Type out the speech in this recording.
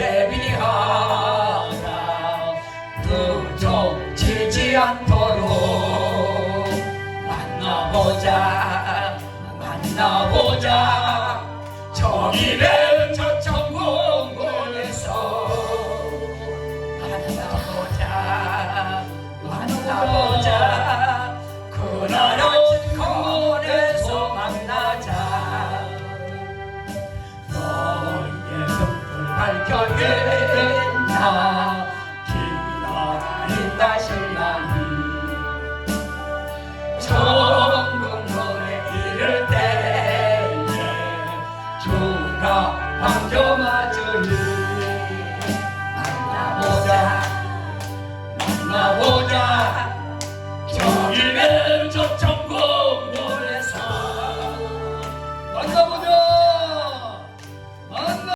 예비하사. 부족치지 않도록 만나보자 만나보자. 저기를 저천 공원에서 만나보자. 어떻게 됐나 기다린다 신랑이 전국문에 이를 때에 주라 방조마저니. 만나보자 만나보자.